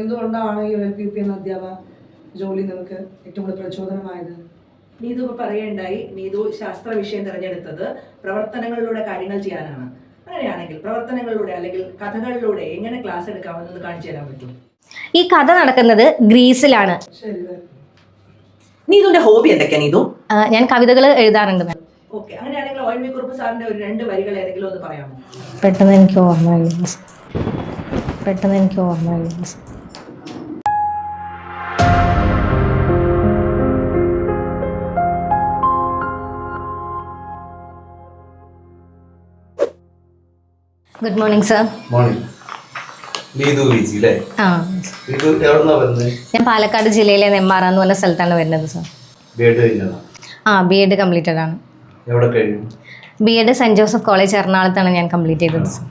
എന്തുകൊണ്ടാണ് ഈ ഒരു എൽ പി യു പി എന്ന അധ്യാപക ജോലി നിങ്ങൾക്ക് ഏറ്റവും കൂടുതൽ പ്രചോദനമായത്? നീതു ഇപ്പൊ പറയുണ്ടായി നീതു ശാസ്ത്ര വിഷയം തിരഞ്ഞെടുത്തത് പ്രവർത്തനങ്ങളിലൂടെ കാര്യങ്ങൾ ചെയ്യാനാണ്. അങ്ങനെയാണെങ്കിൽ പ്രവർത്തനങ്ങളിലൂടെ അല്ലെങ്കിൽ കഥകളിലൂടെ എങ്ങനെ ക്ലാസ് എടുക്കാമെന്ന് കാണിച്ചു തരാൻ പറ്റും ഈ കഥ നടക്കുന്നത് ഗ്രീസിലാണ്. നീതുന്റെ നീതുവിന്റെ ഹോബി എന്തൊക്കെയാ നീതു? ഞാൻ കവിതകൾ എഴുതാറുണ്ട് മാം. ഓക്കെ അങ്ങനെയാണെങ്കിൽ എൻ വി കുറുപ്പ് സാറിന്റെ ഒരു രണ്ട് വരികൾ ഏതെങ്കിലും ഒന്ന് പറയാമോ? പെട്ടെന്ന് എനിക്ക് ഓർമ്മ. പെട്ടെന്ന് എനിക്ക് ഓർമ്മയില്ല. Good morning sir morning Neethu Viji അല്ലേ ആ. നീതു എവിടുന്നാ വരുന്നത് ഞാൻ പാലക്കാട് ജില്ലയിലെ നെമ്മാറ എന്ന് പറഞ്ഞ സ്ഥലത്താണ് വരുന്നത് സർ ബി എഡ് കഴിഞ്ഞതാ? ആ ബി എഡ് കംപ്ലീറ്റഡ് ആണ്. എവിടെ കഴിഞ്ഞു? B Ed Saint Joseph college എറണാകുളത്താണ് ഞാൻ കംപ്ലീറ്റ് ചെയ്തത് സർ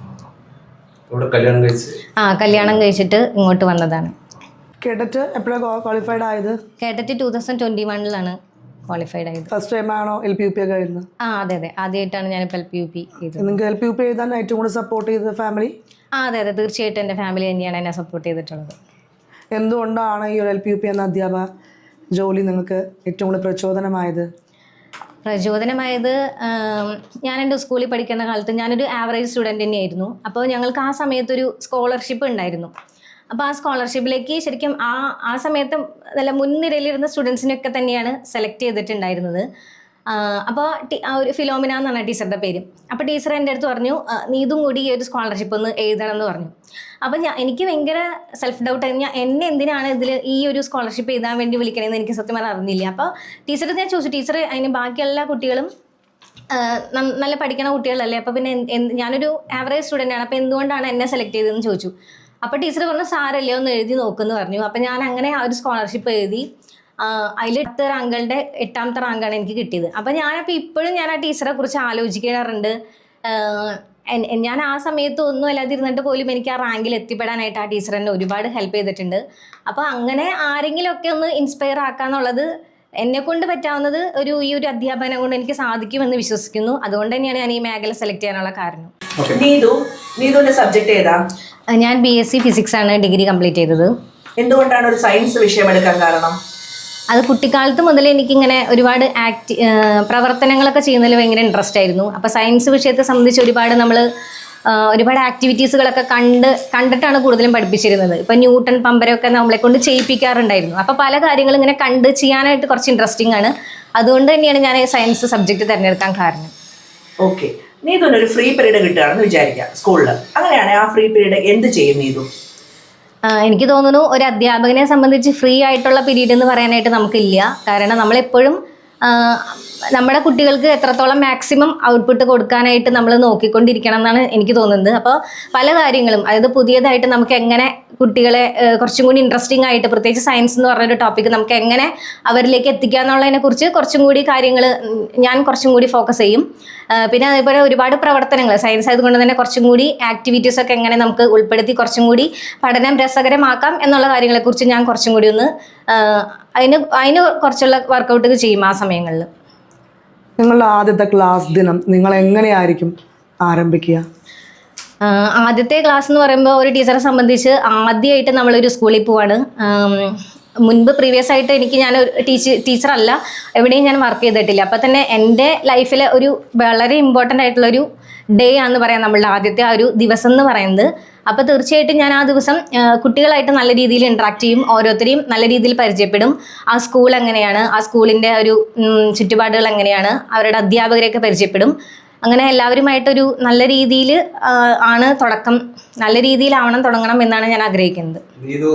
എവിടെ കല്യാണം കഴിച്ചു? ആ കല്യാണം കഴിച്ചിട്ട് ഇങ്ങോട്ട് വന്നതാണ്. കേട്ടിട്ട് എപ്പോഴാണ് ക്വാളിഫൈഡ് ആയത്? കേട്ടിട്ട് ടൂ തൗസൻഡ് ട്വന്റി വണ്ണിലാണ് ക്വാളിഫൈഡ് ആയത്. ഫസ്റ്റ് ടൈം ആണോ എൽ പി യു പി ഒക്കെ ആ അതെ അതെ. ആദ്യമായിട്ടാണ് ഞാനിപ്പോൾ എൽ പി യു പി ചെയ്തത്. നിങ്ങൾക്ക് എൽ പി യു പി എഴുതാൻ ഏറ്റവും കൂടുതൽ സപ്പോർട്ട് ചെയ്തത് ഫാമിലി ആ അതെ അതെ. തീർച്ചയായിട്ടും എന്റെ ഫാമിലി തന്നെയാണ് എന്നെ സപ്പോർട്ട് ചെയ്തിട്ടുള്ളത്. എന്തുകൊണ്ടാണ് ഈ ഒരു എൽ പി യു പി എന്ന അധ്യാപക ജോലി നിങ്ങൾക്ക് ഏറ്റവും കൂടുതൽ പ്രചോദനമായത്? പ്രചോദനമായത് ഞാൻ എന്റെ സ്കൂളിൽ പഠിക്കുന്ന കാലത്ത് ഞാനൊരു ആവറേജ് സ്റ്റുഡന്റ് തന്നെയായിരുന്നു. അപ്പോൾ ഞങ്ങൾക്ക് ആ സമയത്തൊരു സ്കോളർഷിപ്പ് ഉണ്ടായിരുന്നു. അപ്പോൾ ആ സ്കോളർഷിപ്പിലേക്ക് ശരിക്കും ആ ആ സമയത്ത് നല്ല മുൻനിരയിലിരുന്ന സ്റ്റുഡൻസിനൊക്കെ തന്നെയാണ് സെലക്ട് ചെയ്തിട്ടുണ്ടായിരുന്നത്. അപ്പോൾ ഒരു ഫിലോമിന എന്നാണ് ടീച്ചറുടെ പേര്. അപ്പോൾ ടീച്ചർ എന്റെ അടുത്ത് പറഞ്ഞു നീതും കൂടി ഈ ഒരു സ്കോളർഷിപ്പ് ഒന്ന് എഴുതണം എന്ന് പറഞ്ഞു. അപ്പോൾ ഞാൻ എനിക്ക് ഭയങ്കര സെൽഫ് ഡൗട്ട് ഞാൻ എന്നെ എന്തിനാണ് ഇതിൽ ഈ ഒരു സ്കോളർഷിപ്പ് എഴുതാൻ വേണ്ടി വിളിക്കണമെന്ന് എനിക്ക് സത്യം പറഞ്ഞാൽ അറിഞ്ഞില്ല. അപ്പോൾ ടീച്ചർ ഞാൻ ചോദിച്ചു ടീച്ചർ അതിന് ബാക്കി എല്ലാ കുട്ടികളും നല്ല പഠിക്കണ കുട്ടികളല്ലേ? അപ്പോൾ പിന്നെ ഞാനൊരു ആവറേജ് സ്റ്റുഡന്റ് ആണ് അപ്പോൾ എന്തുകൊണ്ടാണ് എന്നെ സെലക്ട് ചെയ്തതെന്ന് ചോദിച്ചു. അപ്പോൾ ടീച്ചർ പറഞ്ഞു സാരല്ലേ ഒന്ന് എഴുതി നോക്കുമെന്ന് പറഞ്ഞു. അപ്പോൾ ഞാൻ അങ്ങനെ ഒരു സ്കോളർഷിപ്പ് എഴുതി അതിൽ എട്ട് റാങ്കളുടെ എട്ടാമത്തെ റാങ്കാണ് എനിക്ക് കിട്ടിയത്. അപ്പോൾ ഞാനപ്പോൾ ഇപ്പോഴും ഞാൻ ആ ടീച്ചറെ കുറിച്ച് ആലോചിക്കാറുണ്ട്. ഞാൻ ആ സമയത്ത് ഒന്നും അല്ലാതെ ഇരുന്നിട്ട് പോലും എനിക്ക് ആ റാങ്കിൽ എത്തിപ്പെടാനായിട്ട് ആ ടീച്ചർ എന്നെ ഒരുപാട് ഹെൽപ്പ് ചെയ്തിട്ടുണ്ട്. അപ്പോൾ അങ്ങനെ ആരെങ്കിലുമൊക്കെ ഒന്ന് ഇൻസ്പയർ ആക്കാന്നുള്ളത് എന്നെ കൊണ്ട് പറ്റാവുന്നത് ഒരു ഈ ഒരു അധ്യാപനം കൊണ്ട് എനിക്ക് സാധിക്കുമെന്ന് വിശ്വസിക്കുന്നു. അതുകൊണ്ട് തന്നെയാണ് ഞാൻ ഈ മേഖല സെലക്ട് ചെയ്യാനുള്ള കാരണം. നീതു നീതുവിന്റെ സബ്ജക്ട് ഏതാ? ഞാൻ ബി എസ് സി ഫിസിക്സ് ആണ് ഡിഗ്രി കംപ്ലീറ്റ് ചെയ്തത്. എന്തുകൊണ്ടാണ് ഒരു സയൻസ് വിഷയം എടുക്കാൻ കാരണം? അത് കുട്ടിക്കാലത്ത് മുതൽ എനിക്കിങ്ങനെ ഒരുപാട് ആക്ടി പ്രവർത്തനങ്ങളൊക്കെ ചെയ്യുന്നതിൽ ഭയങ്കര ഇൻട്രസ്റ്റ് ആയിരുന്നു. അപ്പോൾ സയൻസ് വിഷയത്തെ സംബന്ധിച്ച് ഒരുപാട് നമ്മൾ ഒരുപാട് ആക്ടിവിറ്റീസുകളൊക്കെ കണ്ട് കണ്ടിട്ടാണ് കൂടുതലും പഠിപ്പിച്ചിരുന്നത്. ഇപ്പം ന്യൂട്ടൺ പമ്പരൊക്കെ നമ്മളെ കൊണ്ട് ചെയ്യിപ്പിക്കാറുണ്ടായിരുന്നു. അപ്പോൾ പല കാര്യങ്ങളും ഇങ്ങനെ കണ്ട് ചെയ്യാനായിട്ട് കുറച്ച് ഇൻട്രസ്റ്റിംഗ് ആണ്. അതുകൊണ്ട് തന്നെയാണ് ഞാൻ സയൻസ് സബ്ജക്റ്റ് തിരഞ്ഞെടുക്കാൻ കാരണം. ഓക്കെ നീതുവിന് ഒരു ഫ്രീ പീരീഡ് കിട്ടുകയാണെന്ന് വിചാരിക്കാം സ്കൂളിൽ അങ്ങനെയാണെങ്കിൽ ആ ഫ്രീ പീരീഡ് എന്ത് ചെയ്യും നീതു? എനിക്ക് തോന്നുന്നു ഒരു അധ്യാപകനെ സംബന്ധിച്ച് ഫ്രീ ആയിട്ടുള്ള പീരീഡ് എന്ന് പറയാനായിട്ട് നമുക്കില്ല. കാരണം നമ്മളെപ്പോഴും നമ്മുടെ കുട്ടികൾക്ക് എത്രത്തോളം മാക്സിമം ഔട്ട്പുട്ട് കൊടുക്കാനായിട്ട് നമ്മൾ നോക്കിക്കൊണ്ടിരിക്കണം എന്നാണ് എനിക്ക് തോന്നുന്നത്. അപ്പോൾ പല കാര്യങ്ങളും അതായത് പുതിയതായിട്ട് നമുക്ക് എങ്ങനെ കുട്ടികളെ കുറച്ചും കൂടി ഇൻട്രസ്റ്റിംഗ് ആയിട്ട് പ്രത്യേകിച്ച് സയൻസ് എന്ന് പറഞ്ഞൊരു ടോപ്പിക്ക് നമുക്ക് എങ്ങനെ അവരിലേക്ക് എത്തിക്കുക എന്നുള്ളതിനെ കുറിച്ച് കുറച്ചും കൂടി കാര്യങ്ങൾ ഞാൻ കുറച്ചും കൂടി ഫോക്കസ് ചെയ്യും. പിന്നെ അതേപോലെ ഒരുപാട് പ്രവർത്തനങ്ങൾ സയൻസ് ആയതുകൊണ്ട് തന്നെ കുറച്ചും കൂടി ആക്ടിവിറ്റീസ് ഒക്കെ എങ്ങനെ നമുക്ക് ഉൾപ്പെടുത്തി കുറച്ചും കൂടി പഠനം രസകരമാക്കാം എന്നുള്ള കാര്യങ്ങളെക്കുറിച്ച് ഞാൻ കുറച്ചും കൂടി ഒന്ന് അതിന് അതിന് കുറച്ചുള്ള വർക്കൗട്ടൊക്കെ ചെയ്യും ആ സമയങ്ങളിൽ നിങ്ങളുടെ ആദ്യത്തെ ക്ലാസ് ദിനം നിങ്ങൾ എങ്ങനെയായിരിക്കും ആരംഭിക്കുക? ആദ്യത്തെ ക്ലാസ് എന്ന് പറയുമ്പോൾ ഒരു ടീച്ചറെ സംബന്ധിച്ച് ആദ്യമായിട്ട് നമ്മളൊരു സ്കൂളിൽ പോവാണ്. മുൻപ് പ്രീവിയസ് ആയിട്ട് എനിക്ക് ഞാൻ ടീച്ചർ ടീച്ചറല്ല. എവിടെയും ഞാൻ വർക്ക് ചെയ്തിട്ടില്ല. അപ്പം തന്നെ എന്റെ ലൈഫിലെ ഒരു വളരെ ഇമ്പോർട്ടന്റ് ആയിട്ടുള്ളൊരു ഡേ ആണെന്ന് പറയാം നമ്മളുടെ ആദ്യത്തെ ആ ഒരു ദിവസം എന്ന് പറയുന്നത്. അപ്പോൾ തീർച്ചയായിട്ടും ഞാൻ ആ ദിവസം കുട്ടികളായിട്ട് നല്ല രീതിയിൽ ഇൻട്രാക്ട് ചെയ്യും ഓരോരുത്തരെയും നല്ല രീതിയിൽ പരിചയപ്പെടും. ആ സ്കൂൾ എങ്ങനെയാണ്? ആ സ്കൂളിന്റെ ഒരു ചുറ്റുപാടുകൾ എങ്ങനെയാണ്? അവരുടെ അധ്യാപകരെയൊക്കെ പരിചയപ്പെടും. അങ്ങനെ എല്ലാവരുമായിട്ടൊരു നല്ല രീതിയിൽ ആണ് തുടക്കം. നല്ല രീതിയിലാവണം തുടങ്ങണം എന്നാണ് ഞാൻ ആഗ്രഹിക്കുന്നത്. നീതു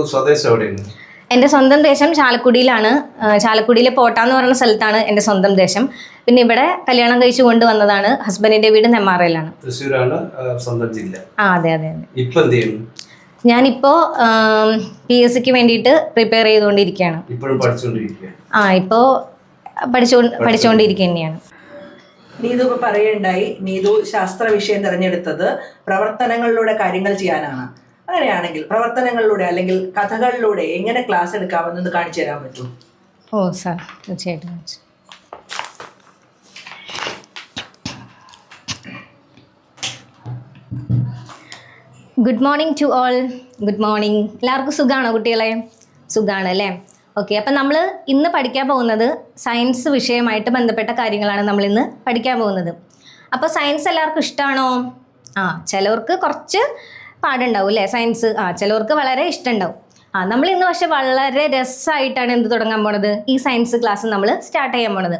എന്റെ സ്വന്തം ദേശം ചാലക്കുടിയിലാണ്. ചാലക്കുടിയിലെ പോട്ട എന്ന് പറയുന്ന സ്ഥലത്താണ് എന്റെ സ്വന്തം ദേശം. പിന്നെ ഇവിടെ കല്യാണം കഴിച്ചു കൊണ്ടുവന്നതാണ് ഹസ്ബൻഡിന്റെ വീട് നെമ്മാറയിലാണ് തൃശ്ശൂരാണ് ആ, സ്വന്തം ജില്ല. ആ അതെ അതെ അതെ. ഇപ്പൊ എന്ത് ചെയ്യുന്നു? ഞാനിപ്പോൾ പി എസ് സിക്ക് വേണ്ടിയിട്ട് പ്രിപ്പയർ ചെയ്തുകൊണ്ടിരിക്കുകയാണ്. ഇപ്പോഴും പഠിച്ചുകൊണ്ടിരിക്കുകയാണ്. ആ ഇപ്പോ പഠിച്ചുകൊണ്ടിരിക്കുകയാണ്. പഠിച്ചുകൊണ്ടിരിക്കുക തന്നെയാണ് നീതു ഇപ്പൊ പറയുണ്ടായി നീതു ശാസ്ത്ര വിഷയം തിരഞ്ഞെടുത്തത് പ്രവർത്തനങ്ങളിലൂടെ കാര്യങ്ങൾ ചെയ്യാനാണ്. അങ്ങനെയാണെങ്കിൽ പ്രവർത്തനങ്ങളിലൂടെ അല്ലെങ്കിൽ കഥകളിലൂടെ എങ്ങനെ ക്ലാസ് എടുക്കാമെന്ന് കാണിച്ചു തരാൻ പറ്റും ഓ സാർ തീർച്ചയായിട്ടും good morning to all good morning എല്ലാവർക്കും സുഖമാണോ കുട്ടികളെ? സുഖമാണ് അല്ലേ? ഓക്കെ അപ്പം നമ്മൾ ഇന്ന് പഠിക്കാൻ പോകുന്നത് സയൻസ് വിഷയമായിട്ട് ബന്ധപ്പെട്ട കാര്യങ്ങളാണ് നമ്മൾ ഇന്ന് പഠിക്കാൻ പോകുന്നത്. അപ്പോൾ സയൻസ് എല്ലാവർക്കും ഇഷ്ടമാണോ ആ ചിലവർക്ക് കുറച്ച് പാടുണ്ടാവും അല്ലേ? സയൻസ് ആ ചിലവർക്ക് വളരെ ഇഷ്ടമുണ്ടാവും ആ നമ്മൾ ഇന്ന് പക്ഷേ വളരെ രസമായിട്ടാണ് എന്ത് തുടങ്ങാൻ പോണത്? ഈ സയൻസ് ക്ലാസ് നമ്മൾ സ്റ്റാർട്ട് ചെയ്യാൻ പോണത്.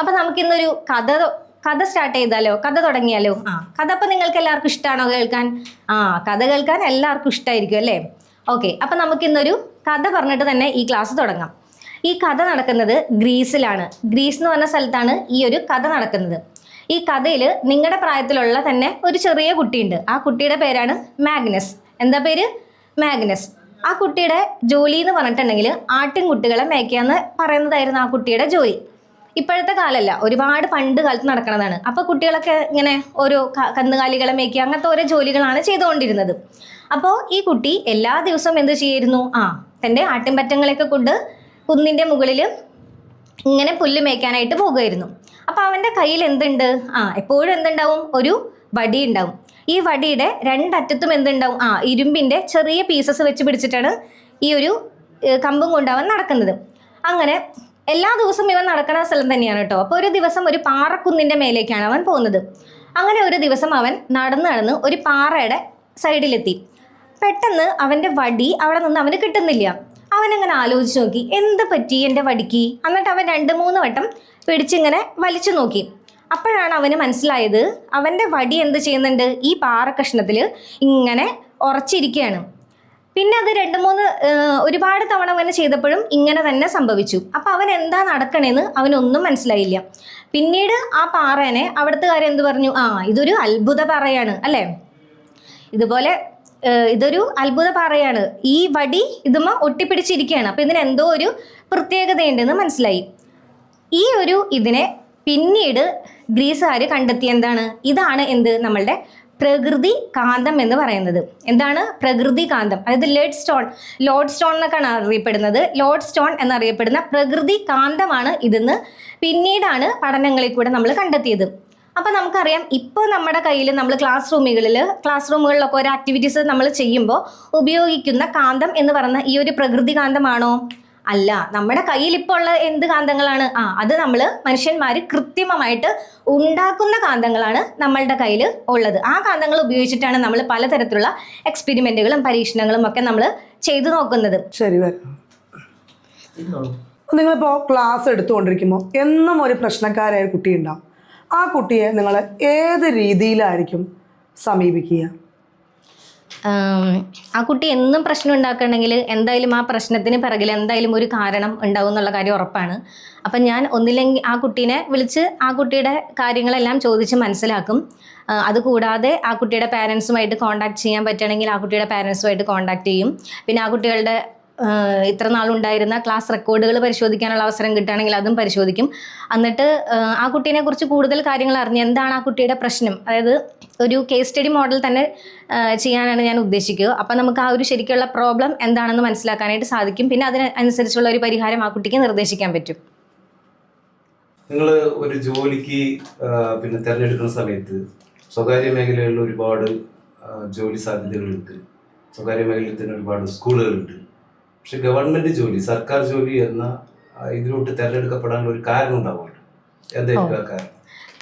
അപ്പം നമുക്കിന്നൊരു കഥ കഥ സ്റ്റാർട്ട് ചെയ്താലോ? കഥ തുടങ്ങിയാലോ? ആ. കഥ അപ്പം നിങ്ങൾക്ക് എല്ലാവർക്കും ഇഷ്ടമാണോ കേൾക്കാൻ? ആ കഥ കേൾക്കാൻ എല്ലാവർക്കും ഇഷ്ടമായിരിക്കും അല്ലേ? ഓക്കെ നമുക്ക് ഇന്നൊരു കഥ പറഞ്ഞിട്ട് തന്നെ ഈ ക്ലാസ് തുടങ്ങാം. ഈ കഥ നടക്കുന്നത് ഗ്രീസിലാണ്. ഗ്രീസ് എന്ന് പറഞ്ഞ സ്ഥലത്താണ് ഈ ഒരു കഥ നടക്കുന്നത്. ഈ കഥയിൽ നിങ്ങളുടെ പ്രായത്തിലുള്ള തന്നെ ഒരു ചെറിയ കുട്ടിയുണ്ട്. ആ കുട്ടിയുടെ പേരാണ് മാഗ്നസ്. എന്താ പേര്? മാഗ്നസ്. ആ കുട്ടിയുടെ ജോലി എന്ന് പറഞ്ഞിട്ടുണ്ടെങ്കിൽ ആട്ടിൻകുട്ടികളെ മേയ്ക്കാന്ന് പറയുന്നതായിരുന്നു ആ കുട്ടിയുടെ ജോലി. ഇപ്പോഴത്തെ കാലമല്ല ഒരുപാട് പണ്ട് കാലത്ത് നടക്കുന്നതാണ് അപ്പൊ കുട്ടികളൊക്കെ ഇങ്ങനെ ഓരോ കന്നുകാലികളെ മേക്കുക അങ്ങനത്തെ ഓരോ ജോലികളാണ് ചെയ്തുകൊണ്ടിരുന്നത്. അപ്പോൾ ഈ കുട്ടി എല്ലാ ദിവസവും എന്ത് ചെയ്യായിരുന്നു ആ തന്റെ ആട്ടിൻപറ്റങ്ങളെയൊക്കെ കൊണ്ട് കുന്നിന്റെ മുകളിൽ ഇങ്ങനെ പുല്ല് മേയ്ക്കാനായിട്ട് പോകുമായിരുന്നു. അപ്പോൾ അവന്റെ കയ്യിൽ എന്തുണ്ട്? ആ എപ്പോഴും എന്തുണ്ടാവും? ഒരു വടി ഉണ്ടാവും. ഈ വടിയുടെ രണ്ടറ്റത്തും എന്തുണ്ടാവും? ആ ഇരുമ്പിന്റെ ചെറിയ പീസസ് വെച്ച് പിടിച്ചിട്ടാണ് ഈ ഒരു കമ്പും കൊണ്ടാവാൻ നടക്കുന്നത്. അങ്ങനെ എല്ലാ ദിവസവും ഇവൻ നടക്കുന്ന സ്ഥലം തന്നെയാണ് കേട്ടോ. അപ്പോൾ ഒരു ദിവസം ഒരു പാറക്കുന്നിന്റെ മേലേക്കാണ് അവൻ പോകുന്നത്. അങ്ങനെ ഒരു ദിവസം അവൻ നടന്ന് നടന്ന് ഒരു പാറയുടെ സൈഡിലെത്തി. പെട്ടെന്ന് അവന്റെ വടി അവിടെ നിന്ന് അവന് കിട്ടുന്നില്ല. അവനങ്ങനെ ആലോചിച്ച് നോക്കി എന്ത് പറ്റി എന്റെ വടിക്ക്? എന്നിട്ട് അവൻ രണ്ട് മൂന്ന് വട്ടം പിടിച്ചിങ്ങനെ വലിച്ചു നോക്കി. അപ്പോഴാണ് അവന് മനസ്സിലായത് അവന്റെ വടി എന്ത് ചെയ്യുന്നുണ്ട്? ഈ പാറ കഷ്ണത്തിൽ ഇങ്ങനെ ഉറച്ചിരിക്കുകയാണ്. പിന്നെ അത് രണ്ട് മൂന്ന് ഒരുപാട് തവണ അവന് ചെയ്തപ്പോഴും ഇങ്ങനെ തന്നെ സംഭവിച്ചു. അപ്പം അവൻ എന്താ നടക്കണേന്ന് അവനൊന്നും മനസ്സിലായില്ല. പിന്നീട് ആ പാറേനെ അവിടുത്തെ കാര്യം എന്ത് പറഞ്ഞു? ആ ഇതൊരു അത്ഭുത പാറയാണ് അല്ലേ? ഇതുപോലെ ഇതൊരു അത്ഭുത പാറയാണ്. ഈ വടി ഇതുമ ഒട്ടിപ്പിടിച്ചിരിക്കുകയാണ് അപ്പം ഇതിന് എന്തോ ഒരു പ്രത്യേകതയുണ്ടെന്ന് മനസ്സിലായി. ഈ ഒരു ഇതിനെ പിന്നീട് ഗ്രീസുകാർ കണ്ടെത്തിയ എന്താണ്? ഇതാണ് എന്ത് നമ്മളുടെ പ്രകൃതി കാന്തം എന്ന് പറയുന്നത്. എന്താണ്? പ്രകൃതി കാന്തം. അതായത് ലെഡ് സ്റ്റോൺ ലോഡ് സ്റ്റോൺ എന്നൊക്കെയാണ് അറിയപ്പെടുന്നത്. ലോഡ് സ്റ്റോൺ എന്നറിയപ്പെടുന്ന പ്രകൃതി കാന്തമാണ് ഇതെന്ന് പിന്നീടാണ് പഠനങ്ങളിൽ കൂടെ നമ്മൾ കണ്ടെത്തിയത്. അപ്പോൾ നമുക്കറിയാം ഇപ്പോൾ നമ്മുടെ കയ്യിൽ നമ്മൾ ക്ലാസ് റൂമുകളിൽ ക്ലാസ് റൂമുകളിലൊക്കെ ഓരോ ആക്ടിവിറ്റീസ് നമ്മൾ ചെയ്യുമ്പോൾ ഉപയോഗിക്കുന്ന കാന്തം എന്ന് പറയുന്ന ഈ ഒരു പ്രകൃതി കാന്തമാണോ? അല്ല നമ്മുടെ കയ്യിൽ ഇപ്പോൾ ഉള്ള എന്ത് കാന്തങ്ങളാണ്? ആ അത് നമ്മൾ മനുഷ്യന്മാർ കൃത്രിമമായിട്ട് ഉണ്ടാക്കുന്ന കാന്തങ്ങളാണ് നമ്മളുടെ കയ്യിൽ ഉള്ളത്. ആ കാന്തങ്ങൾ ഉപയോഗിച്ചിട്ടാണ് നമ്മൾ പലതരത്തിലുള്ള എക്സ്പെരിമെന്റുകളും പരീക്ഷണങ്ങളും ഒക്കെ നമ്മൾ ചെയ്തു നോക്കുന്നത്. ശരി. നിങ്ങളിപ്പോൾ ക്ലാസ് എടുത്തുകൊണ്ടിരിക്കുമ്പോൾ എന്നും ഒരു പ്രശ്നക്കാരായ കുട്ടി ഉണ്ടാവും ആ കുട്ടിയെ നിങ്ങൾ ഏത് രീതിയിലായിരിക്കും സമീപിക്കുക? ആം, കുട്ടി എന്നും പ്രശ്നം ഉണ്ടാക്കണമെങ്കിൽ എന്തായാലും ആ പ്രശ്നത്തിന് പിറകിൽ എന്തായാലും ഒരു കാരണം ഉണ്ടാവും എന്നുള്ള കാര്യം ഉറപ്പാണ്. അപ്പം ഞാൻ ഒന്നില്ലെങ്കിൽ ആ കുട്ടീനെ വിളിച്ച് ആ കുട്ടിയുടെ കാര്യങ്ങളെല്ലാം ചോദിച്ച് മനസ്സിലാക്കും. അതുകൂടാതെ ആ കുട്ടിയുടെ പാരൻസുമായിട്ട് കോൺടാക്ട് ചെയ്യാൻ പറ്റുകയാണെങ്കിൽ ആ കുട്ടിയുടെ പാരൻസുമായിട്ട് കോൺടാക്ട് ചെയ്യും. പിന്നെ ആ കുട്ടികളുടെ ഇത്ര നാളുണ്ടായിരുന്ന ക്ലാസ് റെക്കോർഡുകൾ പരിശോധിക്കാനുള്ള അവസരം കിട്ടുകയാണെങ്കിൽ അതും പരിശോധിക്കും. എന്നിട്ട് ആ, കുട്ടീനെ കുറിച്ച് കൂടുതൽ കാര്യങ്ങൾ അറിഞ്ഞ് എന്താണ് ആ കുട്ടിയുടെ പ്രശ്നം? അതായത് ഒരു കേസ് സ്റ്റഡി മോഡൽ തന്നെ ചെയ്യാനാണ് ഞാൻ ഉദ്ദേശിക്കുക. അപ്പം നമുക്ക് ആ ഒരു ശരിക്കുള്ള പ്രോബ്ലം എന്താണെന്ന് മനസ്സിലാക്കാനായിട്ട് സാധിക്കും. പിന്നെ അതിനനുസരിച്ചുള്ള ഒരു പരിഹാരം ആ കുട്ടിക്ക് നിർദ്ദേശിക്കാൻ പറ്റും. നിങ്ങൾ ഒരു ജോലിക്ക് പിന്നെ തിരഞ്ഞെടുക്കുന്ന സമയത്ത് സ്വകാര്യ മേഖലകളിൽ ഒരുപാട് ജോലി സാധ്യതകളുണ്ട്. സ്വകാര്യ മേഖലയിൽ തന്നെ ഒരുപാട് സ്കൂളുകളുണ്ട്. പക്ഷെ ഗവൺമെന്റ് ജോലി സർക്കാർ ജോലി എന്ന ഇതിലോട്ട് തെരഞ്ഞെടുക്കപ്പെടാനുള്ള ഒരു കാരണം ഉണ്ടാവുമല്ലോ. എന്തായിരിക്കും ആ കാരണം?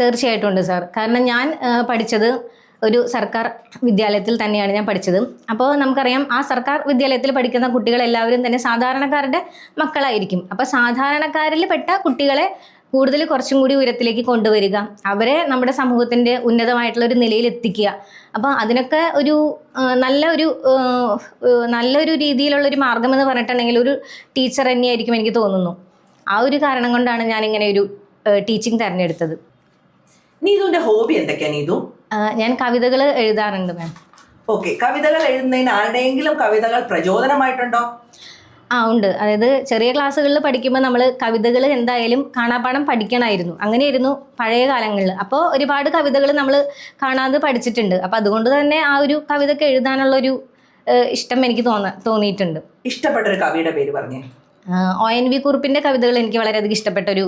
തീർച്ചയായിട്ടും ഉണ്ട് സാർ. കാരണം ഞാൻ പഠിച്ചത് ഒരു സർക്കാർ വിദ്യാലയത്തിൽ തന്നെയാണ് ഞാൻ പഠിച്ചത്. അപ്പോൾ നമുക്കറിയാം ആ സർക്കാർ വിദ്യാലയത്തിൽ പഠിക്കുന്ന കുട്ടികളെല്ലാവരും തന്നെ സാധാരണക്കാരുടെ മക്കളായിരിക്കും. അപ്പോൾ സാധാരണക്കാരിൽ പെട്ട കുട്ടികളെ കൂടുതൽ കുറച്ചും കൂടി ഉയരത്തിലേക്ക് കൊണ്ടുവരിക. അവരെ നമ്മുടെ സമൂഹത്തിന്റെ ഉന്നതമായിട്ടുള്ള ഒരു നിലയിൽ എത്തിക്കുക. അപ്പോൾ അതിനൊക്കെ ഒരു നല്ല ഒരു നല്ലൊരു രീതിയിലുള്ള ഒരു മാർഗം എന്ന് പറഞ്ഞിട്ടുണ്ടെങ്കിൽ ഒരു ടീച്ചർ തന്നെയായിരിക്കും എനിക്ക് തോന്നുന്നു. ആ ഒരു കാരണം കൊണ്ടാണ് ഞാൻ ഇങ്ങനെ ഒരു ടീച്ചിങ് തിരഞ്ഞെടുത്തത്. നീതുവിന്റെ ഹോബി എന്തൊക്കെയാ നീതു? ഞാൻ കവിതകൾ എഴുതാറുണ്ട് മാം. ഓക്കെ. കവിതകൾ എഴുതുന്നതിന് ആരുടെയെങ്കിലും കവിതകൾ പ്രചോദനമായിട്ടുണ്ടോ? ആ ഉണ്ട്. അതായത് ചെറിയ ക്ലാസ്സുകളിൽ പഠിക്കുമ്പോൾ നമ്മൾ കവിതകൾ എന്തായാലും കാണാപ്പാടം പഠിക്കണമായിരുന്നു അങ്ങനെയായിരുന്നു പഴയ കാലങ്ങളിൽ അപ്പോൾ ഒരുപാട് കവിതകൾ നമ്മൾ കാണാതെ പഠിച്ചിട്ടുണ്ട്. അപ്പോൾ അതുകൊണ്ട് തന്നെ ആ ഒരു കവിതയ്ക്ക് എഴുതാനുള്ള ഒരു ഇഷ്ടം എനിക്ക് തോന്ന തോന്നിയിട്ടുണ്ട്. ഇഷ്ടപ്പെട്ട ഒരു കവിയുടെ പേര് പറഞ്ഞേ. ഒ എൻ വി കുറുപ്പിന്റെ കവിതകൾ എനിക്ക് വളരെയധികം ഇഷ്ടപ്പെട്ട ഒരു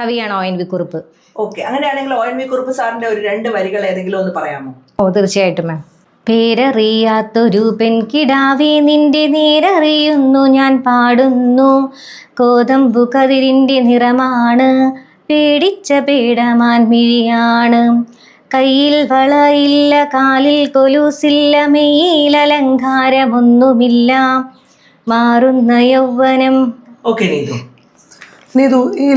കവിയാണ് O N V Kurup. Okay. അങ്ങനെയാണെങ്കിൽ ഒ എൻ വി കുറുപ്പ് സാറിന്റെ ഒരു രണ്ട് വരികൾ ഏതെങ്കിലും ഒന്ന് പറയാമോ? ഓ തീർച്ചയായിട്ടും മാം. പേരറിയാത്തൊരു പെൺകിടാവേ നിന്റെ നേരറിയുന്നു ഞാൻ പാടുന്നു. കോതമ്പു കതിരിന്റെ നിറമാണ് പേടിച്ച പേടമാൻ മിഴിയാണ്. കയ്യിൽ വളയില്ല കാലിൽ കൊലൂസില്ല മെയ്യിൽ അലങ്കാരമൊന്നുമില്ല. മാറുന്ന യൗവനം. ഓക്കെ നീതു. നീതു ഈ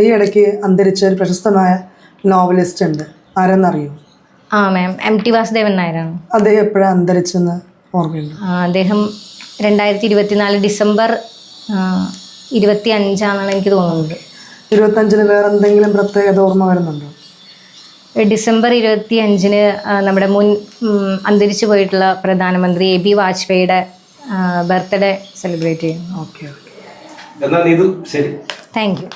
ഈ ഇടയ്ക്ക് അന്തരിച്ച ഒരു പ്രശസ്തമായ നോവലിസ്റ്റ് ഉണ്ട്. ആരെന്നറിയോ? ആ മാം എം ടി വാസുദേവൻ നായരാണ്. അദ്ദേഹം എപ്പോഴാണ് അന്തരിച്ചെന്ന് ഓർമ്മയുണ്ട്? ആ, അദ്ദേഹം രണ്ടായിരത്തി ഇരുപത്തിനാല് ഡിസംബർ ഇരുപത്തി അഞ്ചാണെന്നാണ് എനിക്ക് തോന്നുന്നത്. ഇരുപത്തഞ്ചിന് വേറെ എന്തെങ്കിലും പ്രത്യേകത ഓർമ്മ വരുന്നുണ്ടോ? ഡിസംബർ ഇരുപത്തി അഞ്ചിന് നമ്മുടെ മുൻ ഉം, അന്തരിച്ചു പോയിട്ടുള്ള പ്രധാനമന്ത്രി എ ബി വാജ്പേയിയുടെ ബർത്ത്ഡേ സെലിബ്രേറ്റ് ചെയ്യുന്നു. Okay okay. എന്നാ നീതു ശരി. Thank you.